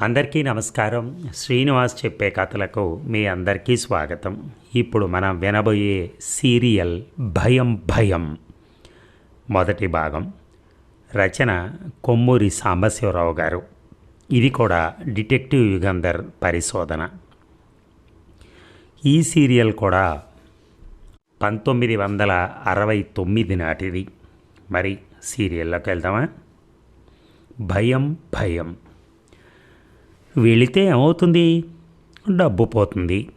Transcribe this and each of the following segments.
అందరికీ నమస్కారం. శ్రీనివాస్ చెప్పే కథలకు మీ అందరికీ స్వాగతం. ఇప్పుడు మనం వినబోయే సీరియల్ భయం భయం. మొదటి భాగం. రచన కొమ్మూరి సాంబశివరావు గారు. ఇది కూడా డిటెక్టివ్ యుగంధర్ పరిశోధన. ఈ సీరియల్ కూడా పంతొమ్మిది వందల అరవై తొమ్మిది నాటిది. మరి సీరియల్లోకి వెళ్దామా? భయం భయం. వెళితే ఏమవుతుంది? డబ్బు పోతుంది.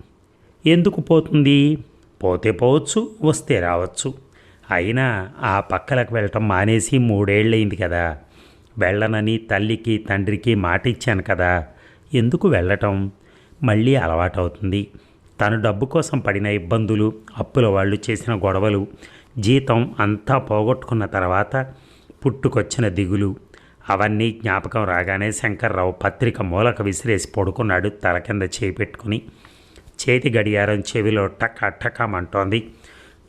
ఎందుకు పోతుంది? పోతే పోవచ్చు వస్తే రావచ్చు. అయినా ఆ పక్కలకు వెళ్ళటం మానేసి మూడేళ్ళయింది కదా. వెళ్ళనని తల్లికి తండ్రికి మాట ఇచ్చాను కదా. ఎందుకు వెళ్ళటం? మళ్ళీ అలవాటవుతుంది. తను డబ్బు కోసం పడిన ఇబ్బందులు అప్పుల వాళ్ళు చేసిన గొడవలు జీతం అంతా పోగొట్టుకున్న తర్వాత పుట్టుకొచ్చిన దిగులు అవన్నీ జ్ఞాపకం రాగానే శంకర్రావు పత్రిక మూలక విసిరేసి పడుకున్నాడు తల కింద చేపెట్టుకుని చేతి గడియారం చెవిలో టక టకమంటోంది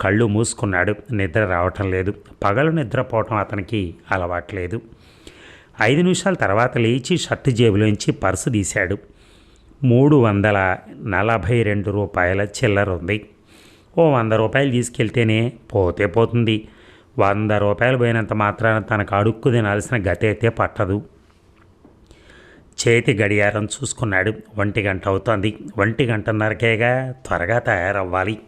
కళ్ళు మూసుకున్నాడు. నిద్ర రావటం లేదు. పగలు నిద్రపోవటం అతనికి అలవాట్లేదు. ఐదు నిమిషాల తర్వాత లేచి షర్టు జేబులోంచి పర్సు తీశాడు. మూడు వందల నలభై రెండు రూపాయల చిల్లర ఉంది. ఓ వంద రూపాయలు తీసుకెళ్తేనే పోతే పోతుంది. వంద రూపాయలు పోయినంత మాత్రాన తనకు అడుక్కు తినాల్సిన గతి అయితే పట్టదు. చేతి గడియారం చూసుకున్నాడు. ఒంటి గంట అవుతోంది. ఒంటి గంటన్నరకేగా త్వరగా తయారవ్వాలి.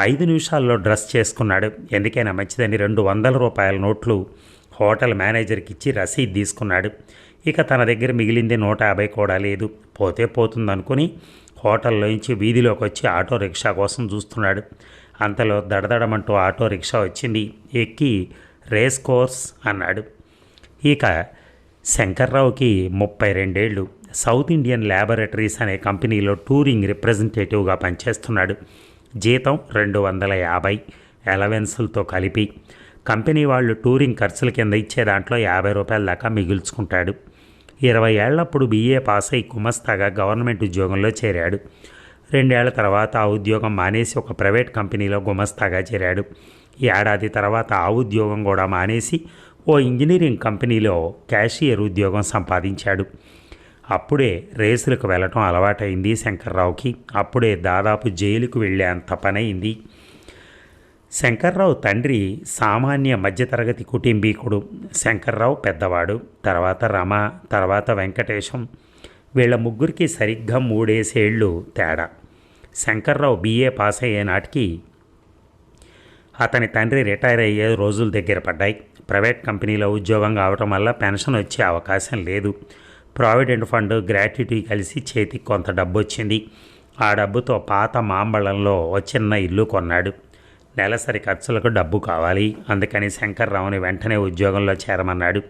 ఐదు నిమిషాల్లో డ్రెస్ చేసుకున్నాడు. ఎందుకైనా మంచిదని రెండు వందల రూపాయల నోట్లు హోటల్ మేనేజర్కి ఇచ్చి రసీదు తీసుకున్నాడు. ఇక తన దగ్గర మిగిలింది నూట యాభై కూడా లేదు. పోతే పోతుందనుకుని హోటల్లోంచి వీధిలోకి వచ్చి ఆటో రిక్షా కోసం చూస్తున్నాడు. అంతలో దడదడమంటూ ఆటో రిక్షా వచ్చింది. ఎక్కి రేస్ కోర్స్ అన్నాడు. ఇక శంకర్రావుకి ముప్పై రెండేళ్ళు సౌత్ ఇండియన్ ల్యాబొరేటరీస్ అనే కంపెనీలో టూరింగ్ రిప్రజెంటేటివ్గా పనిచేస్తున్నాడు. జీతం రెండు వందల యాభై అలవెన్సులతో కలిపి. కంపెనీ వాళ్ళు టూరింగ్ ఖర్చుల కింద ఇచ్చే దాంట్లో యాభై రూపాయల దాకా మిగుల్చుకుంటాడు. ఇరవై ఏళ్ళప్పుడు బీఏ పాస్ అయి కుమస్తాగా గవర్నమెంట్ ఉద్యోగంలో చేరాడు. రెండేళ్ళ తర్వాత ఆ ఉద్యోగం మానేసి ఒక ప్రైవేట్ కంపెనీలో గుమస్తాగా చేరాడు. ఏడాది తర్వాత ఆ ఉద్యోగం కూడా మానేసి ఓ ఇంజనీరింగ్ కంపెనీలో క్యాషియర్ ఉద్యోగం సంపాదించాడు. అప్పుడే రేసులకు వెళ్ళటం అలవాటైంది శంకర్రావుకి. అప్పుడే దాదాపు జైలుకు వెళ్ళే అంత పనైంది. శంకర్రావు తండ్రి సామాన్య మధ్యతరగతి కుటుంబీకుడు. శంకర్రావు పెద్దవాడు. తర్వాత రమ తర్వాత వెంకటేశం. వీళ్ళ ముగ్గురికి సరిగ్గా మూడేసేళ్ళు తేడా. శంకర్రావు బీఏ పాస్ అయ్యే నాటికి అతని తండ్రి రిటైర్ అయ్యే రోజులు దగ్గర పడ్డాయి. ప్రైవేట్ కంపెనీలో ఉద్యోగం కావటం వల్ల పెన్షన్ వచ్చే అవకాశం లేదు. ప్రావిడెంట్ ఫండ్ గ్రాట్యుటీ కలిసి చేతికి కొంత డబ్బు వచ్చింది. ఆ డబ్బుతో పాత మాంబళంలో చిన్న ఇల్లు కొన్నాడు. నెలసరి ఖర్చులకు డబ్బు కావాలి. అందుకని శంకర్రావుని వెంటనే ఉద్యోగంలో చేరమన్నాడు.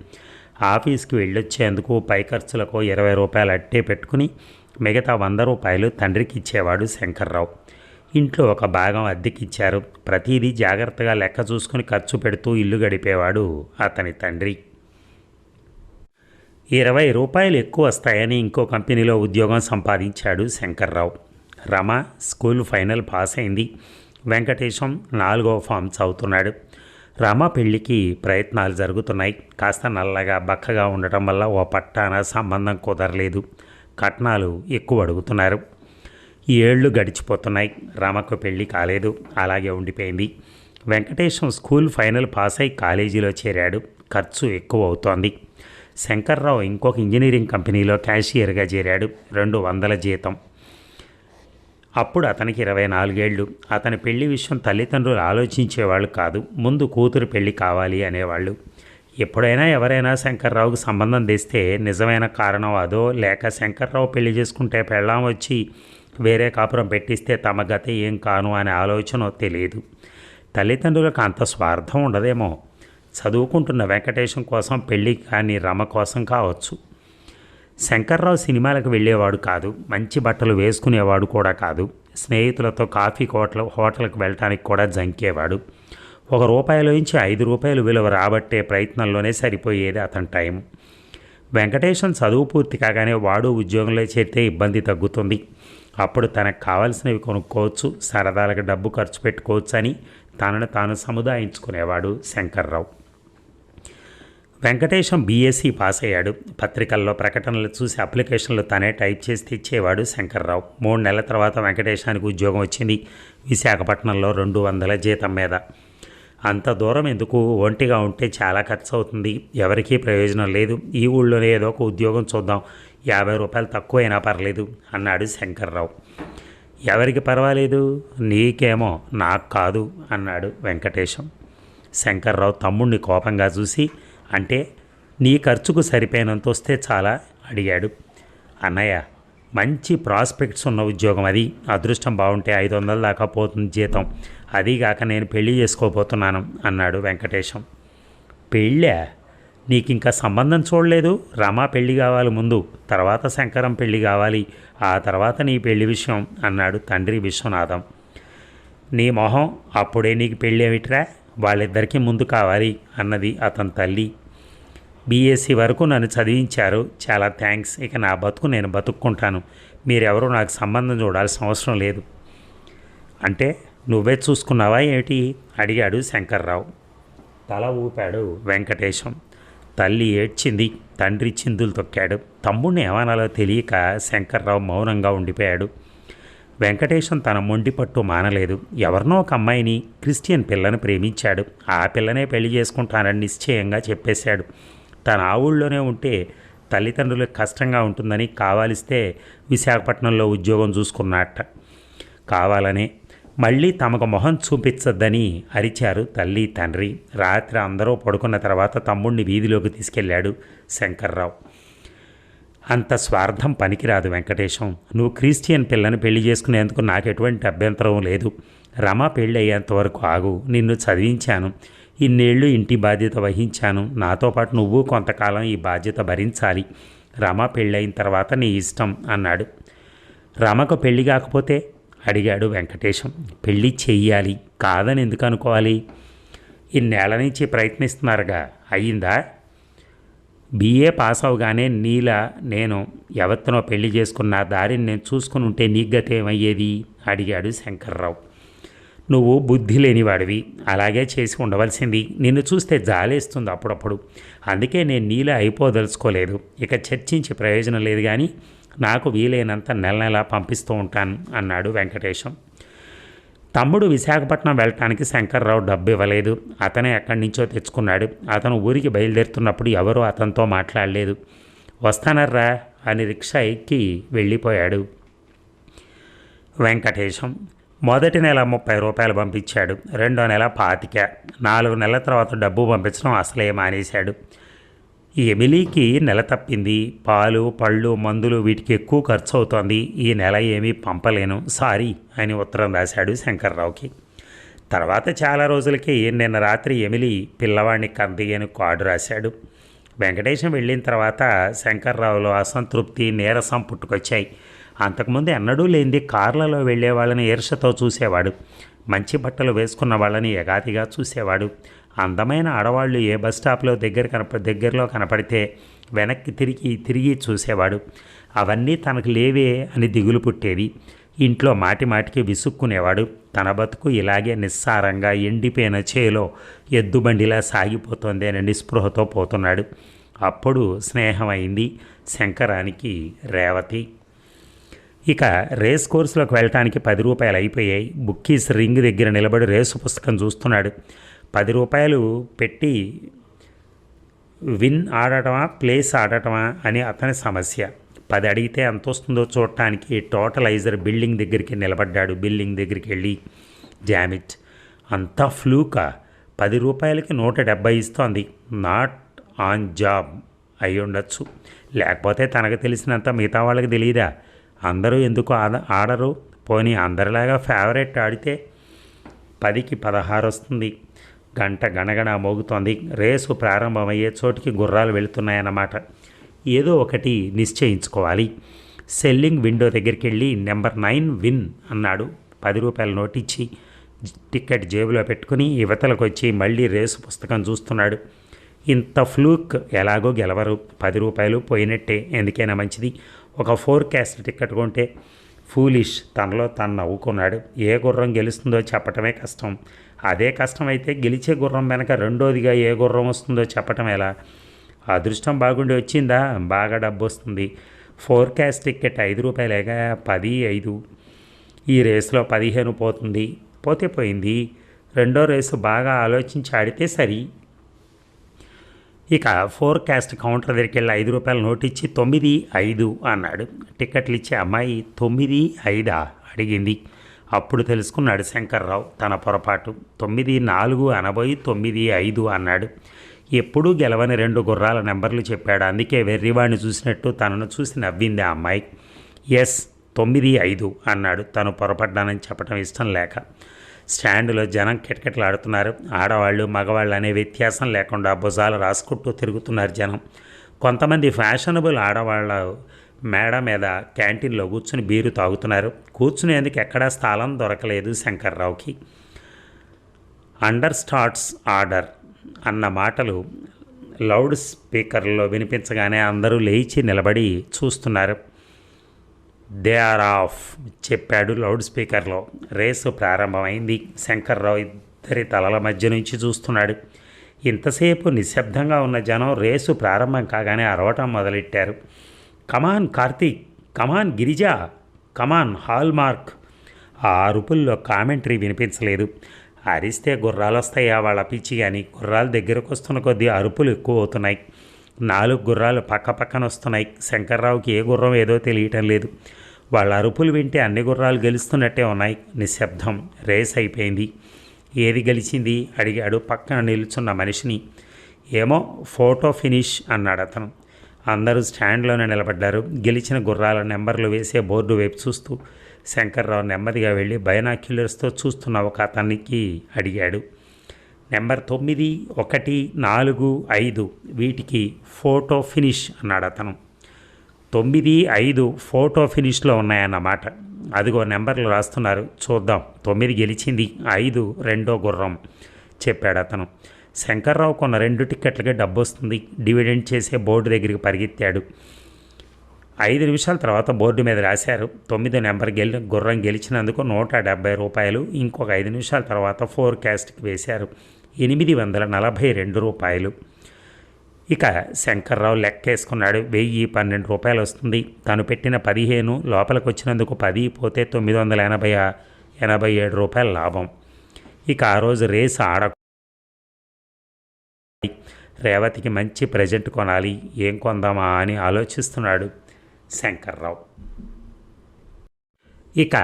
ఆఫీస్కి వెళ్ళొచ్చేందుకు పై ఖర్చులకు ఇరవై రూపాయలు అట్టే పెట్టుకుని మిగతా వంద రూపాయలు తండ్రికి ఇచ్చేవాడు శంకర్రావు. ఇంట్లో ఒక భాగం అద్దెకిచ్చారు. ప్రతిదీ జాగ్రత్తగా లెక్క చూసుకుని ఖర్చు పెడుతూ ఇల్లు గడిపేవాడు అతని తండ్రి. ఇరవై రూపాయలు ఎక్కువ వస్తాయని ఇంకో కంపెనీలో ఉద్యోగం సంపాదించాడు Shankarrao. Rama school final pass అయింది. వెంకటేశం నాలుగో ఫామ్ చదువుతున్నాడు. రమ పెళ్ళికి ప్రయత్నాలు జరుగుతున్నాయి. కాస్త నల్లగా బక్కగా ఉండటం వల్ల ఓ పట్టాన సంబంధం కుదరలేదు. కట్నాలు ఎక్కువ అడుగుతున్నారు. ఈ ఏళ్ళు గడిచిపోతున్నాయి. రామకు పెళ్ళి కాలేదు. అలాగే ఉండిపోయింది. వెంకటేశం స్కూల్ ఫైనల్ పాస్ అయి కాలేజీలో చేరాడు. ఖర్చు ఎక్కువ అవుతోంది. శంకర్రావు ఇంకొక ఇంజనీరింగ్ కంపెనీలో క్యాషియర్గా చేరాడు. రెండు వందల జీతం. అప్పుడు అతనికి ఇరవై నాలుగేళ్ళు అతని పెళ్ళి విషయం తల్లిదండ్రులు ఆలోచించేవాళ్ళు కాదు. ముందు కూతురు పెళ్ళి కావాలి అనేవాళ్ళు. ఎప్పుడైనా ఎవరైనా శంకర్రావుకు సంబంధం తెస్తే నిజమైన కారణం అదో లేక శంకర్రావు పెళ్ళి చేసుకుంటే పెళ్ళాం వచ్చి వేరే కాపురం పెట్టిస్తే తమ గత ఏం కాను అనే ఆలోచన తెలియదు. తల్లిదండ్రులకు అంత స్వార్థం ఉండదేమో. చదువుకుంటున్న వెంకటేశం కోసం పెళ్ళి కానీ రమ కోసం కావచ్చు. శంకర్రావు సినిమాలకు వెళ్ళేవాడు కాదు. మంచి బట్టలు వేసుకునేవాడు కూడా కాదు. స్నేహితులతో కాఫీ హోటల్ హోటల్కి వెళ్ళటానికి కూడా జంకేవాడు. ఒక రూపాయలోంచి ఐదు రూపాయలు విలువ రాబట్టే ప్రయత్నంలోనే సరిపోయేది అతని టైం. వెంకటేశం చదువు పూర్తి కాగానే వాడు ఉద్యోగంలో చేరితే ఇబ్బంది తగ్గుతుంది. అప్పుడు తనకు కావలసినవి కొనుక్కోవచ్చు సరదాలకు డబ్బు ఖర్చు పెట్టుకోవచ్చు అని తనను తాను సముదాయించుకునేవాడు శంకర్రావు. వెంకటేశం బీఎస్సీ పాస్ అయ్యాడు. పత్రికల్లో ప్రకటనలు చూసి అప్లికేషన్లు తనే టైప్ చేసి తెచ్చేవాడు శంకర్రావు. మూడు నెలల తర్వాత వెంకటేశానికి ఉద్యోగం వచ్చింది. విశాఖపట్నంలో రెండు వందల జీతం మీద. అంత దూరం ఎందుకు? ఒంటిగా ఉంటే చాలా ఖర్చు అవుతుంది ఎవరికీ ప్రయోజనం లేదు. ఈ ఊళ్ళోనే ఏదో ఒక ఉద్యోగం చూద్దాం. యాభై రూపాయలు తక్కువైనా పర్లేదు అన్నాడు శంకర్రావు. ఎవరికి పర్వాలేదు? నీకేమో నాకు కాదు అన్నాడు వెంకటేశం. శంకర్రావు తమ్ముడిని కోపంగా చూసి అంటే నీ ఖర్చుకు సరిపోయినంత వస్తే చాలా అడిగాడు. అన్నయ్య మంచి ప్రాస్పెక్ట్స్ ఉన్న ఉద్యోగం అది. అదృష్టం బాగుంటే ఐదు వందల దాకా పోతుంది జీతం. అదీగాక నేను పెళ్ళి చేసుకోబోతున్నాను అన్నాడు వెంకటేశం. పెళ్ళా? నీకు ఇంకా సంబంధం చూడలేదు? రమా పెళ్ళి కావాలి ముందు తర్వాత శంకరం పెళ్ళి కావాలి ఆ తర్వాత నీ పెళ్ళి విషయం అన్నాడు తండ్రి విశ్వనాథం. నీ మొహం అప్పుడే నీకు పెళ్ళి ఏమిట్రా వాళ్ళిద్దరికీ ముందు కావాలి అన్నది అతని తల్లి. బీఎస్సీ వరకు నన్ను చదివించారు. చాలా థ్యాంక్స్. ఇక నా బతుకు నేను బతుక్కుంటాను. మీరెవరూ నాకు సంబంధం చూడాల్సిన అవసరం లేదు. అంటే నువ్వే చూసుకున్నావా ఏమిటి? అడిగాడు శంకర్రావు. తల ఊపాడు వెంకటేశం. తల్లి ఏడ్చింది. తండ్రి చిందులు తొక్కాడు. తమ్ముడిని ఏమనాలో తెలియక శంకర్రావు మౌనంగా ఉండిపోయాడు. వెంకటేశం తన మొండి పట్టు మానలేదు. ఎవరినో ఒక అమ్మాయిని క్రిస్టియన్ పిల్లని ప్రేమించాడు. ఆ పిల్లనే పెళ్ళి చేసుకుంటానని నిశ్చయంగా చెప్పేశాడు. తన ఆ ఊళ్ళోనే ఉంటే తల్లిదండ్రులకు కష్టంగా ఉంటుందని కావాలిస్తే విశాఖపట్నంలో ఉద్యోగం చూసుకున్నట్ట. కావాలనే మళ్ళీ తమకు మొహం చూపించద్దని అరిచారు తల్లి తండ్రి. రాత్రి అందరూ పడుకున్న తర్వాత తమ్ముడిని వీధిలోకి తీసుకెళ్ళాడు శంకర్రావు. అంత స్వార్థం పనికిరాదు వెంకటేశం. నువ్వు క్రిస్టియన్ పిల్లని పెళ్ళి చేసుకునేందుకు నాకు ఎటువంటి అభ్యంతరం లేదు. రమ పెళ్ళి అయ్యేంత వరకు ఆగు. నిన్ను చదివించాను. ఇన్నేళ్ళు ఇంటి బాధ్యత వహించాను. నాతో పాటు నువ్వు కొంతకాలం ఈ బాధ్యత భరించాలి. రమ పెళ్ళయిన తర్వాత నీ ఇష్టం అన్నాడు. రమకు పెళ్ళి కాకపోతే? అడిగాడు వెంకటేశం. పెళ్ళి చెయ్యాలి. కాదని ఎందుకు అనుకోవాలి? ఇన్నేళ్ళ నుంచి ప్రయత్నిస్తున్నారుగా. అయ్యిందా బీఏ పాస్ అవగానే నీల నేను ఎవరితోనో పెళ్ళి చేసుకున్న దారిని నేను చూసుకుని ఉంటే నీ గతి ఏమయ్యేది అడిగాడు శంకర్రావు. నువ్వు బుద్ధి లేనివాడివి అలాగే చేసి ఉండవలసింది. నిన్ను చూస్తే జాలేస్తుంది అప్పుడప్పుడు. అందుకే నేను నీల అయిపోదలుచుకోలేదు. ఇక చర్చించి ప్రయోజనం లేదు కానీ నాకు వీలైనంత నెల నెల పంపిస్తూ ఉంటాను అన్నాడు వెంకటేశం. తమ్ముడు విశాఖపట్నం వెళ్ళటానికి శంకర్రావు డబ్బు ఇవ్వలేదు అతనే ఎక్కడి నుంచో తెచ్చుకున్నాడు. అతను ఊరికి బయలుదేరుతున్నప్పుడు ఎవరూ అతనితో మాట్లాడలేదు. వస్తానర్రా అని రిక్షా ఎక్కి వెళ్ళిపోయాడు వెంకటేశం. మొదటి నెల ముప్పై రూపాయలు పంపించాడు. రెండో నెల పాతిక. నాలుగు నెలల తర్వాత డబ్బు పంపించడం అసలే మానేశాడు. ఎమిలీకి నెల తప్పింది. పాలు పళ్ళు మందులు వీటికి ఎక్కువ ఖర్చు అవుతోంది ఈ నెల ఏమీ పంపలేను. సారీ అని ఉత్తరం రాశాడు శంకర్రావుకి. తర్వాత చాలా రోజులకి నిన్న రాత్రి ఎమిలి పిల్లవాడిని కంది అని కార్డు రాశాడు. వెంకటేశం వెళ్ళిన తర్వాత శంకర్రావులో అసంతృప్తి నీరసం పుట్టుకొచ్చాయి. అంతకుముందు ఎన్నడూ లేనిది కార్లలో వెళ్ళే వాళ్ళని ఈర్షతో చూసేవాడు. మంచి బట్టలు వేసుకున్న వాళ్ళని ఎగాదిగా చూసేవాడు. అందమైన ఆడవాళ్ళు ఏ బస్ స్టాప్లో దగ్గర కనప దగ్గరలో కనపడితే వెనక్కి తిరిగి తిరిగి చూసేవాడు. అవన్నీ తనకు లేవే అని దిగులు పుట్టేది. ఇంట్లో మాటి మాటికి విసుక్కునేవాడు. తన బతుకు ఇలాగే నిస్సారంగా ఎండిపోయిన చేలో ఎద్దుబండిలా సాగిపోతుంది అని నిస్పృహతో పోతున్నాడు. అప్పుడు స్నేహమైంది శంకరానికి రేవతి ఇక రేస్ కోర్సులోకి వెళ్ళటానికి పది రూపాయలు అయిపోయాయి. బుక్కీస్ రింగ్ దగ్గర నిలబడి రేసు పుస్తకం చూస్తున్నాడు. పది రూపాయలు పెట్టి విన్ ఆడటమా ప్లేస్ ఆడటమా అని అతని సమస్య. పది అడిగితే ఎంత వస్తుందో చూడటానికి టోటలైజర్ బిల్డింగ్ దగ్గరికి నిలబడ్డాడు. బిల్డింగ్ దగ్గరికి వెళ్ళి జామిట్ అంతా ఫ్లూకా. పది రూపాయలకి నూట డెబ్బై ఇస్తోంది. నాట్ ఆన్ జాబ్ అయి ఉండొచ్చు లేకపోతే తనకు తెలిసినంత మిగతా వాళ్ళకి తెలియదా అందరూ ఎందుకు ఆడ ఆడరు? పోనీ అందరిలాగా ఫేవరెట్ ఆడితే పదికి పదహారు వస్తుంది. గంట గణగణ మోగుతోంది. రేసు ప్రారంభమయ్యే చోటికి గుర్రాలు వెళుతున్నాయన్నమాట. ఏదో ఒకటి నిశ్చయించుకోవాలి. సెల్లింగ్ విండో దగ్గరికి వెళ్ళి నెంబర్ నైన్ విన్ అన్నాడు. పది రూపాయల నోట్ ఇచ్చి టికెట్ జేబులో పెట్టుకుని యువతలకు వచ్చి మళ్ళీ రేసు పుస్తకం చూస్తున్నాడు. ఇంత ఫ్లూక్ ఎలాగో గెలవరు. పది రూపాయలు పోయినట్టే. ఎందుకైనా మంచిది. ఒక ఫోర్కాస్ట్ టికెట్ కొంటే ఫూలిష్ తనలో తను నవ్వుకున్నాడు. ఏ గుర్రం గెలుస్తుందో చెప్పటమే కష్టం. అదే కష్టమైతే గెలిచే గుర్రం వెనక రెండోదిగా ఏ గుర్రం వస్తుందో చెప్పటం ఎలా? అదృష్టం బాగుండి వచ్చిందా? బాగా డబ్బు వస్తుంది. ఫోర్కాస్ట్ టికెట్ ఐదు రూపాయలేగా? పది ఐదు. ఈ రేసులో పదిహేను పోతుంది. పోతే పోయింది. రెండో రేసు బాగా ఆలోచించి ఆడితే సరి. ఇక ఫోర్కాస్ట్ కౌంటర్ దగ్గరికి వెళ్ళి ఐదు రూపాయల నోట్ ఇచ్చి తొమ్మిది ఐదు అన్నాడు. టికెట్లు ఇచ్చే అమ్మాయి తొమ్మిది ఐదా? అడిగింది. అప్పుడు తెలుసుకున్నాడు శంకర్రావు తన పొరపాటు. తొమ్మిది నాలుగు అనబోయి తొమ్మిది ఐదు అన్నాడు. ఎప్పుడూ గెలవని రెండు గుర్రాల నెంబర్లు చెప్పాడు. అందుకే వెర్రివాడిని చూసినట్టు తనను చూసి నవ్వింది ఆ అమ్మాయి. ఎస్ తొమ్మిది ఐదు అన్నాడు. తను పొరపడ్డానని చెప్పడం ఇష్టం లేక. స్టాండ్లో జనం కిటకిటలాడుతున్నారు. ఆడవాళ్ళు మగవాళ్ళు అనే వ్యత్యాసం లేకుండా భుజాలు రాసుకుంటూ తిరుగుతున్నారు జనం. కొంతమంది ఫ్యాషనబుల్ ఆడవాళ్ళ మేడ మీద క్యాంటీన్లో కూర్చుని బీరు తాగుతున్నారు. కూర్చునేందుకు ఎక్కడా స్థలం దొరకలేదు శంకర్రావుకి. అండర్ స్టార్ట్స్ ఆర్డర్ అన్న మాటలు లౌడ్ స్పీకర్లో వినిపించగానే అందరూ లేచి నిలబడి చూస్తున్నారు. దే ఆర్ ఆఫ్ చెప్పాడు లౌడ్ స్పీకర్లో. రేసు ప్రారంభమైంది. శంకర్రావు ఇద్దరి తలల మధ్య నుంచి చూస్తున్నాడు. ఇంతసేపు నిశ్శబ్దంగా ఉన్న జనం రేసు ప్రారంభం కాగానే అరవటం మొదలెట్టారు. Come on Karthik! Come on Girija! Come on Hall Mark ఆ అరుపుల్లో కామెంటరీ వినిపించలేదు. అరిస్తే గుర్రాలు వస్తాయా వాళ్ళ పిచ్చి కానీ గుర్రాలు దగ్గరకు వస్తున్న కొద్దీ అరుపులు ఎక్కువ అవుతున్నాయి నాలుగు గుర్రాలు పక్క పక్కన వస్తున్నాయి శంకర్రావుకి ఏ గుర్రం ఏదో తెలియటం లేదు. వాళ్ళ అరుపులు వింటే అన్ని గుర్రాలు గెలుస్తున్నట్టే ఉన్నాయి. నిశ్శబ్దం. రేస్ అయిపోయింది. ఏది గెలిచింది? అడిగాడు పక్కన నిల్చున్న మనిషిని. ఏమో ఫోటో ఫినిష్ అన్నాడు అతను. అందరూ స్టాండ్లోనే నిలబడ్డారు. గెలిచిన గుర్రాల నెంబర్లు వేసే బోర్డు వైపు చూస్తూ శంకర్రావు నెమ్మదిగా వెళ్ళి బైనాక్యులర్స్తో చూస్తున్న ఒక అతనికి అడిగాడు. నెంబర్ తొమ్మిది ఒకటి నాలుగు ఐదు వీటికి ఫోటో ఫినిష్ అన్నాడు అతను. తొమ్మిది ఐదు ఫోటో ఫినిష్లో ఉన్నాయన్నమాట. అదిగో నెంబర్లు రాస్తున్నారు. చూద్దాం. తొమ్మిది గెలిచింది. ఐదు రెండో గుర్రం చెప్పాడు అతను. శంకర్రావు కొన్న రెండు టిక్కెట్లకి డబ్బు వస్తుంది. డివిడెండ్ చేసే బోర్డు దగ్గరికి పరిగెత్తాడు. ఐదు నిమిషాల తర్వాత బోర్డు మీద రాశారు. తొమ్మిదో నెంబర్ గెలి గుర్రం గెలిచినందుకు నూట డెబ్బై రూపాయలు ఇంకొక ఐదు నిమిషాల తర్వాత ఫోర్కాస్ట్కి వేశారు. ఎనిమిది వందల నలభై రెండు రూపాయలు. ఇక శంకర్రావు లెక్కేసుకున్నాడు. వెయ్యి పన్నెండు రూపాయలు వస్తుంది తను పెట్టిన పదిహేను లోపలికి వచ్చినందుకు పది పోతే తొమ్మిది వందల ఎనభై ఎనభై ఏడు రూపాయల లాభం. ఇక ఆ రోజు రేస్ ఆడ రేవతికి మంచి ప్రజెంట్ కొనాలి. ఏం కొందామా అని ఆలోచిస్తున్నాడు శంకర్రావు. ఇక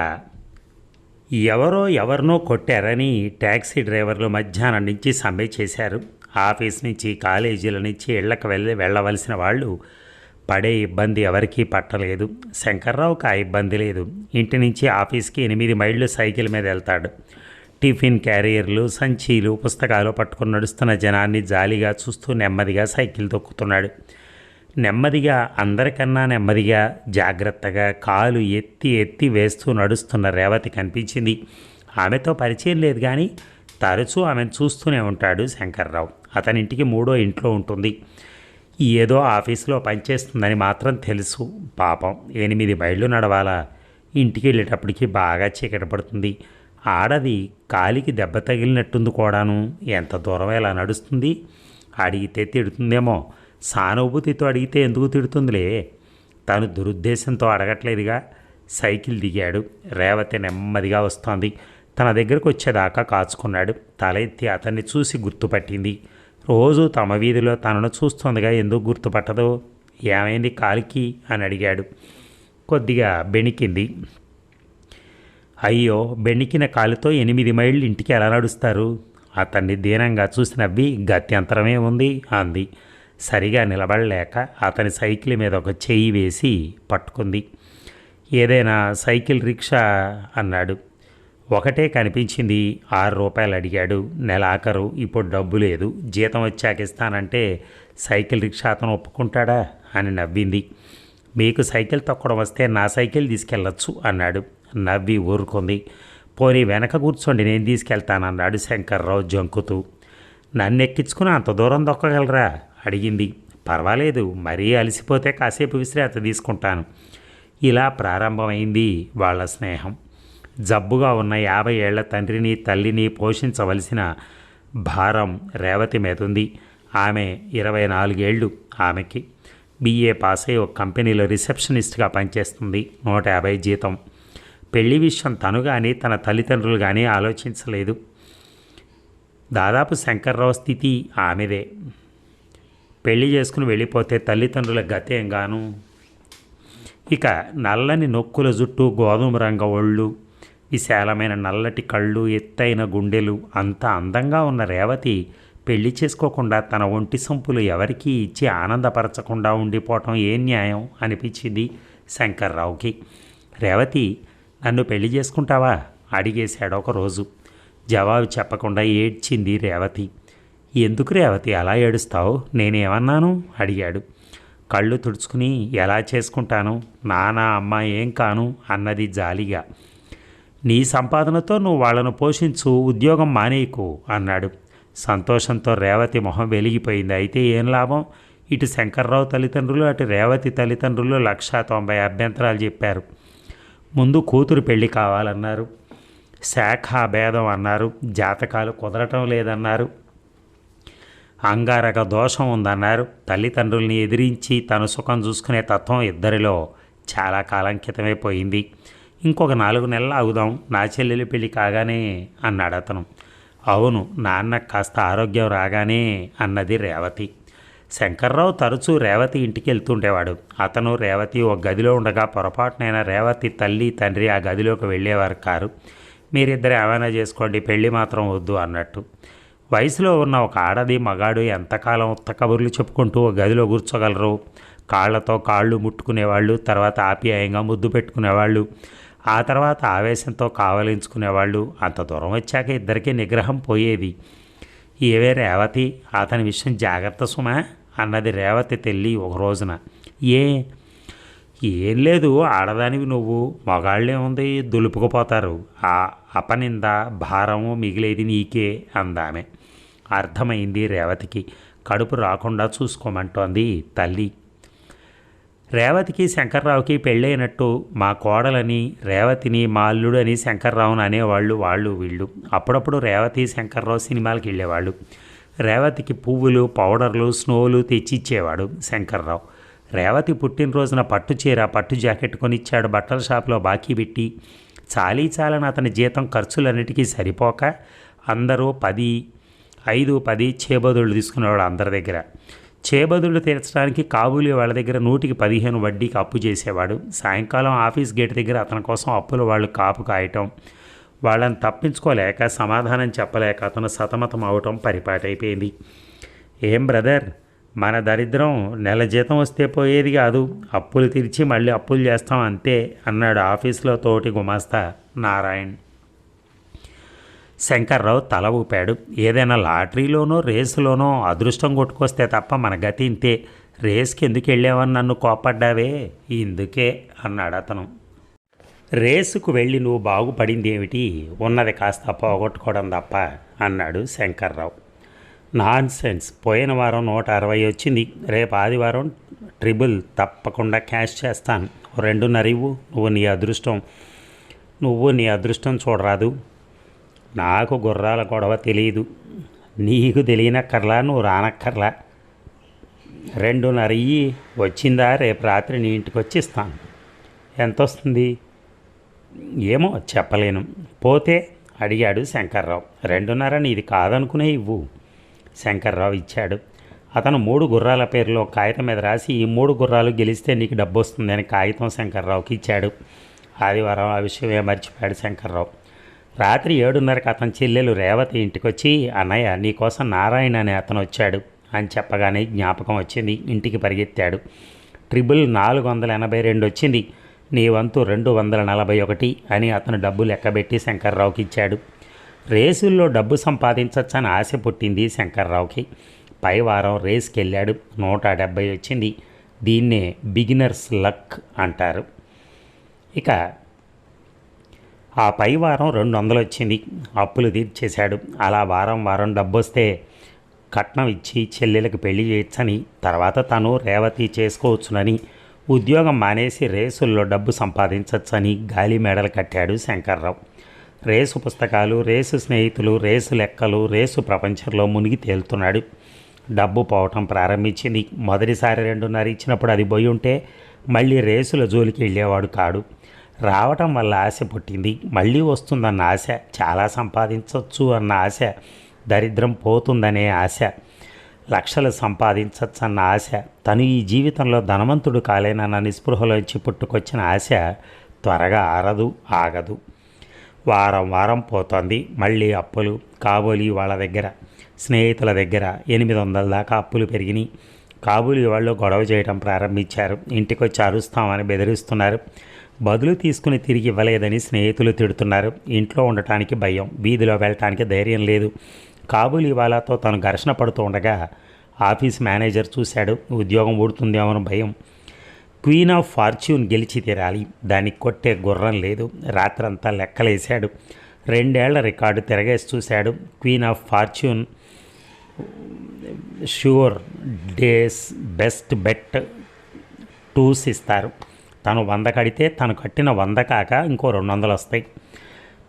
ఎవరో ఎవరినో కొట్టారని ట్యాక్సీ డ్రైవర్లు మధ్యాహ్నం నుంచి సమ్మె చేశారు. ఆఫీస్ నుంచి కాలేజీల నుంచి ఇళ్ళకు వెళ్ళి వెళ్ళవలసిన వాళ్ళు పడే ఇబ్బంది ఎవరికీ పట్టలేదు. శంకర్రావుకి ఆ ఇబ్బంది లేదు. ఇంటి నుంచి ఆఫీస్కి ఎనిమిది మైళ్ళు సైకిల్ మీద వెళ్తాడు. టిఫిన్ క్యారియర్లు సంచీలు పుస్తకాలు పట్టుకుని నడుస్తున్న జనాన్ని జాలిగా చూస్తూ నెమ్మదిగా సైకిల్ తొక్కుతున్నాడు. నెమ్మదిగా అందరికన్నా నెమ్మదిగా జాగ్రత్తగా కాలు ఎత్తి ఎత్తి వేస్తూ నడుస్తున్న రేవతి కనిపించింది. ఆమెతో పరిచయం లేదు కానీ తరచూ ఆమెను చూస్తూనే ఉంటాడు శంకర్రావు. అతనింటికి మూడో ఇంట్లో ఉంటుంది. ఏదో ఆఫీసులో పనిచేస్తుందని మాత్రం తెలుసు. పాపం ఎనిమిది మైళ్ళు నడవాలా? ఇంటికి వెళ్ళేటప్పటికి బాగా చీకటి పడుతుంది. ఆడది కాలికి దెబ్బ తగిలినట్టుంది కూడాను. ఎంత దూరం ఎలా నడుస్తుంది? అడిగితే తిడుతుందేమో. సానుభూతితో అడిగితే ఎందుకు తిడుతుందిలే? తను దురుద్దేశంతో అడగట్లేదుగా. సైకిల్ దిగాడు. రేవతి నెమ్మదిగా వస్తోంది. తన దగ్గరకు వచ్చేదాకా కాచుకున్నాడు. తల ఎత్తి అతన్ని చూసి గుర్తుపట్టింది. రోజు తమ వీధిలో తనను చూస్తోందిగా ఎందుకు గుర్తుపట్టదు? ఏమైంది కాలికి? అని అడిగాడు. కొద్దిగా బెణికింది. అయ్యో బెణికిన కాలుతో ఎనిమిది మైళ్ళు ఇంటికి ఎలా నడుస్తారు? అతన్ని దీనంగా చూసి నవ్వి గత్యంతరమే ఉంది అంది. సరిగా నిలబడలేక అతని సైకిల్ మీద ఒక చెయ్యి వేసి పట్టుకుంది. ఏదైనా సైకిల్ రిక్షా అన్నాడు. ఒకటే కనిపించింది. ఆరు రూపాయలు అడిగాడు. నెల ఆఖరు ఇప్పుడు డబ్బు లేదు. జీతం వచ్చాక ఇస్తానంటే సైకిల్ రిక్షా అతను ఒప్పుకుంటాడా? అని నవ్వింది. మీకు సైకిల్ తొక్కడం వస్తే నా సైకిల్ తీసుకెళ్ళచ్చు అన్నాడు. నవ్వి ఊరుకుంది. పోనీ వెనక కూర్చోండి నేను తీసుకెళ్తానన్నాడు శంకర్రావు జంకుతూ. నన్ను ఎక్కించుకుని అంత దూరం దొక్కగలరా? అడిగింది. పర్వాలేదు మరీ అలసిపోతే కాసేపు విశ్రాంతి తీసుకుంటాను. ఇలా ప్రారంభమైంది వాళ్ళ స్నేహం. జబ్బుగా ఉన్న యాభై ఏళ్ళ తండ్రిని తల్లిని పోషించవలసిన భారం రేవతి మీద ఉంది ఆమె ఇరవై నాలుగేళ్ళు ఆమెకి. బీఏ పాస్ అయ్యి ఒక కంపెనీలో రిసెప్షనిస్ట్గా పనిచేస్తుంది. నూట యాభై జీతం. పెళ్ళి విషయం తను కానీ తన తల్లిదండ్రులు కానీ ఆలోచించలేదు. దాదాపు శంకర్రావు స్థితి ఆమెదే. పెళ్ళి చేసుకుని వెళ్ళిపోతే తల్లిదండ్రుల గతేం గాను ఇక నల్లని నొక్కుల జుట్టు గోధుమ రంగ ఒళ్ళు విశాలమైన నల్లటి కళ్ళు ఎత్తైన గుండెలు అంత అందంగా ఉన్న రేవతి పెళ్ళి చేసుకోకుండా తన ఒంటి సొంపులు ఎవరికీ ఇచ్చి ఆనందపరచకుండా ఉండిపోవటం ఏ న్యాయం అనిపించింది శంకర్రావుకి. రేవతి నన్ను పెళ్ళి చేసుకుంటావా? అడిగేశాడు ఒకరోజు. జవాబు చెప్పకుండా ఏడ్చింది రేవతి. ఎందుకు రేవతి అలా ఏడుస్తావు? నేనేమన్నాను? అడిగాడు. కళ్ళు తుడుచుకుని ఎలా చేసుకుంటాను? నానా అమ్మ ఏం కాను? అన్నది జాలిగా. నీ సంపాదనతో నువ్వు వాళ్ళను పోషించు ఉద్యోగం మానేయకు అన్నాడు. సంతోషంతో రేవతి మొహం వెలిగిపోయింది. అయితే ఏం లాభం? ఇటు శంకర్రావు తల్లిదండ్రులు అటు రేవతి తల్లిదండ్రులు లక్షా తొంభై అభ్యంతరాలు చెప్పారు. ముందు కూతురు పెళ్ళి కావాలన్నారు. శాఖ భేదం అన్నారు. జాతకాలు కుదరటం లేదన్నారు. అంగారక దోషం ఉందన్నారు. తల్లిదండ్రుల్ని ఎదిరించి తన సుఖం చూసుకునే తత్వం ఇద్దరిలో చాలా కాలం పోయింది ఇంకొక నాలుగు నెలలు ఆగుదాం. నా చెల్లెలి పెళ్ళి కాగానే అన్నాడు అతను. అవును నాన్న కాస్త ఆరోగ్యం రాగానే అన్నది రేవతి. శంకర్రావు తరచూ రేవతి ఇంటికి వెళ్తుండేవాడు. అతను రేవతి ఒక గదిలో ఉండగా పొరపాటునైన రేవతి తల్లి తండ్రి ఆ గదిలోకి వెళ్ళేవారు కారు. మీరిద్దరు ఏమైనా చేసుకోండి పెళ్ళి మాత్రం వద్దు అన్నట్టు. వయసులో ఉన్న ఒక ఆడది మగాడు ఎంతకాలం ఉత్త కబుర్లు చెప్పుకుంటూ ఒక గదిలో కూర్చోగలరు. కాళ్ళతో కాళ్ళు ముట్టుకునేవాళ్ళు తర్వాత ఆప్యాయంగా ముద్దు పెట్టుకునేవాళ్ళు. ఆ తర్వాత ఆవేశంతో కావలించుకునేవాళ్ళు. అంత దూరం వచ్చాక ఇద్దరికీ నిగ్రహం పోయేది. ఏవే రేవతి? అతని విషయం జాగ్రత్త సుమా! అన్నది రేవతి తెల్లి ఒక రోజున. ఏ? ఏం లేదు ఆడదానివి నువ్వు. మగాళ్ళే ఉంది దులుపుకుపోతారు. ఆ అపనింద భారము మిగిలేది నీకే అందామె. అర్థమైంది రేవతికి. కడుపు రాకుండా చూసుకోమంటోంది తల్లి. రేవతికి శంకర్రావుకి పెళ్ళైనట్టు మా కోడలని రేవతిని మా అల్లుడు అని శంకర్రావుని అనేవాళ్ళు వాళ్ళు వీళ్ళు. అప్పుడప్పుడు రేవతి శంకర్రావు సినిమాలకు వెళ్ళేవాళ్ళు. రేవతికి పువ్వులు పౌడర్లు స్నోలు తెచ్చిచ్చేవాడు శంకర్రావు. రేవతి పుట్టినరోజున పట్టు చీర పట్టు జాకెట్ కొనిచ్చాడు బట్టల షాప్లో బాకీ పెట్టి. చాలీ చాలని అతని జీతం ఖర్చులన్నిటికీ సరిపోక అందరూ పది ఐదు పది చేబదుళ్ళు తీసుకునేవాడు అందరి దగ్గర. చేబదులు తీర్చడానికి కాబూలి వాళ్ళ దగ్గర నూటికి పదిహేను వడ్డీకి అప్పు చేసేవాడు. సాయంకాలం ఆఫీస్ గేట్ దగ్గర అతని కోసం అప్పులు వాళ్ళు కాపు కాయటం. వాళ్ళని తప్పించుకోలేక సమాధానం చెప్పలేక అతను సతమతం అవటం పరిపాటైపోయింది. ఏం బ్రదర్? మన దరిద్రం నెల జీతం వస్తే పోయేది కాదు. అప్పులు తీర్చి మళ్ళీ అప్పులు చేస్తాం అంతే అన్నాడు ఆఫీస్లో తోటి గుమాస్తా నారాయణ్. శంకర్రావు తల ఊపాడు. ఏదైనా లాటరీలోనో రేసులోనో అదృష్టం కొట్టుకొస్తే తప్ప మన గతి ఇంతే. రేస్కి ఎందుకు వెళ్ళావని నన్ను కోపడ్డావే ఇందుకే అన్నాడు అతను. రేసుకు వెళ్ళి నువ్వు బాగుపడింది ఏమిటి ఉన్నది కాస్త పోగొట్టుకోవడం తప్ప అన్నాడు శంకర్రావు. నాన్ సెన్స్ పోయిన వారం నూట అరవై వచ్చింది. రేపు ఆదివారం ట్రిబుల్ తప్పకుండా క్యాష్ చేస్తాను. రెండున్నర ఇవ్వు. నువ్వు నీ అదృష్టం నువ్వు నీ అదృష్టం చూడరాదు. నాకు గుర్రాల గొడవ తెలియదు నీకు తెలియనక్కర్లా నువ్వు రానక్కర్లా. రెండున్నర ఇయ్యి వచ్చిందా రేపు రాత్రి నీ ఇంటికి వచ్చి ఇస్తాను ఎంత వస్తుంది ఏమో చెప్పలేను. పోతే అడిగాడు శంకర్రావు. రెండున్నర నీది కాదనుకునే ఇవ్వు శంకర్రావు ఇచ్చాడు. అతను మూడు గుర్రాల పేరులో కాగితం మీద రాసి ఈ మూడు గుర్రాలు గెలిస్తే నీకు డబ్బు వస్తుందని కాగితం శంకర్రావుకి ఇచ్చాడు. ఆదివారం ఆ విషయమే మర్చిపోయాడు శంకర్రావు. రాత్రి ఏడున్నరకు అతని చెల్లెలు రేవతి ఇంటికొచ్చి అన్నయ్య నీకోసం నారాయణ అనే అతను వచ్చాడు అని చెప్పగానే జ్ఞాపకం వచ్చింది. ఇంటికి పరిగెత్తాడు. ట్రిపుల్ నాలుగు వందల ఎనభై రెండు వచ్చింది. నీ వంతు రెండు వందల నలభై ఒకటి అని అతను డబ్బు లెక్కబెట్టి శంకర్రావుకి ఇచ్చాడు. రేసుల్లో డబ్బు సంపాదించవచ్చని ఆశ పుట్టింది శంకర్రావుకి. పై వారం రేస్కి వెళ్ళాడు నూట డెబ్బై వచ్చింది. దీన్నే బిగినర్స్ లక్ అంటారు. ఇక ఆ పై వారం రెండు వందలు వచ్చింది. అప్పులు తీర్చేశాడు. అలా వారం వారం డబ్బొస్తే కట్నం ఇచ్చి చెల్లెలకు పెళ్ళి చేయొచ్చని తర్వాత తను రేవతి చేసుకోవచ్చునని ఉద్యోగం మానేసి రేసుల్లో డబ్బు సంపాదించవచ్చని గాలి మెడలు కట్టాడు శంకర్రావు. రేసు పుస్తకాలు రేసు స్నేహితులు రేసు లెక్కలు రేసు ప్రపంచంలో మునిగి తేలుతున్నాడు. డబ్బు పోవటం ప్రారంభించింది. మొదటిసారి రెండున్నర ఇచ్చినప్పుడు అది పోయి ఉంటే మళ్ళీ రేసుల జోలికి వెళ్ళేవాడు కాడు. రావటం వల్ల ఆశ పుట్టింది. మళ్ళీ వస్తుందన్న ఆశ చాలా సంపాదించవచ్చు అన్న ఆశ దరిద్రం పోతుందనే ఆశ లక్షలు సంపాదించవచ్చు అన్న ఆశ తను ఈ జీవితంలో ధనవంతుడు కాలేనన్న నిస్పృహలోంచి పుట్టుకొచ్చిన ఆశ త్వరగా ఆరదు ఆగదు. వారం వారం పోతోంది. మళ్ళీ అప్పులు కాబోలి వాళ్ళ దగ్గర స్నేహితుల దగ్గర ఎనిమిది వందల దాకా అప్పులు పెరిగినాయి. కాబూలి వాళ్ళు గొడవ చేయడం ప్రారంభించారు. ఇంటికి వచ్చి అరుస్తామని బెదిరిస్తున్నారు. బదులు తీసుకుని తిరిగి ఇవ్వలేదని స్నేహితులు తిడుతున్నారు. ఇంట్లో ఉండటానికి భయం వీధిలో వెళ్ళటానికి ధైర్యం లేదు. కాబూలి ఇవాళతో తను ఘర్షణ పడుతూ ఉండగా ఆఫీస్ మేనేజర్ చూశాడు ఉద్యోగం ఊడుతుందేమోనని భయం. క్వీన్ ఆఫ్ ఫార్చ్యూన్ గెలిచి తీరాలి. దానికి కొట్టే గుర్రం లేదు. రాత్రంతా లెక్కలేశాడు. రెండేళ్ళ రికార్డు తిరగేసి చూశాడు. Queen of Fortune sure days best bet twos ఇస్తారు. తను వంద కడితే తను కట్టిన వంద కాక ఇంకో రెండు వందలు వస్తాయి.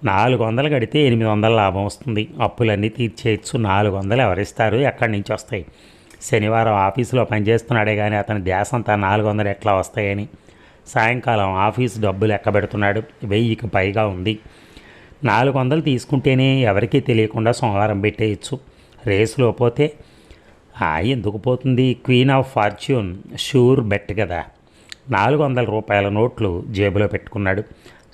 నాలుగు వందలు కడితే ఎనిమిది వందల లాభం వస్తుంది. అప్పులన్నీ తీర్చేయచ్చు. నాలుగు వందలు ఎవరిస్తారు? ఎక్కడి నుంచి వస్తాయి? శనివారం ఆఫీసులో పనిచేస్తున్నాడే కానీ అతని ధ్యాస నాలుగు వందలు ఎట్లా వస్తాయని. సాయంకాలం ఆఫీస్ డబ్బులు ఎక్కబెడుతున్నాడు వెయ్యికి పైగా ఉంది. నాలుగు వందలు తీసుకుంటేనే ఎవరికీ తెలియకుండా సోమవారం పెట్టేయచ్చు. రేసులో పోతే ఆ, ఎందుకు పోతుంది? Queen of Fortune. Sure bet కదా. నాలుగు వందల రూపాయల నోట్లు జేబులో పెట్టుకున్నాడు.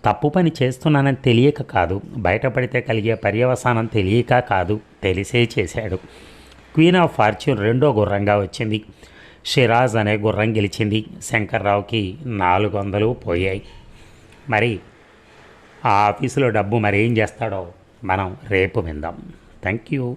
తప్పు పని చేస్తున్నానని తెలియక కాదు బయటపడితే కలిగే పర్యవసానం తెలియక కాదు తెలిసే చేశాడు. క్వీన్ ఆఫ్ ఫార్చ్యూన్ రెండో గుర్రంగా వచ్చింది. షిరాజ్ అనే గుర్రం గెలిచింది. శంకర్రావుకి నాలుగు వందలు పోయాయి. మరి ఆ ఆఫీసులో డబ్బు మరి ఏం చేస్తాడో మనం రేపు విందాం. Thank you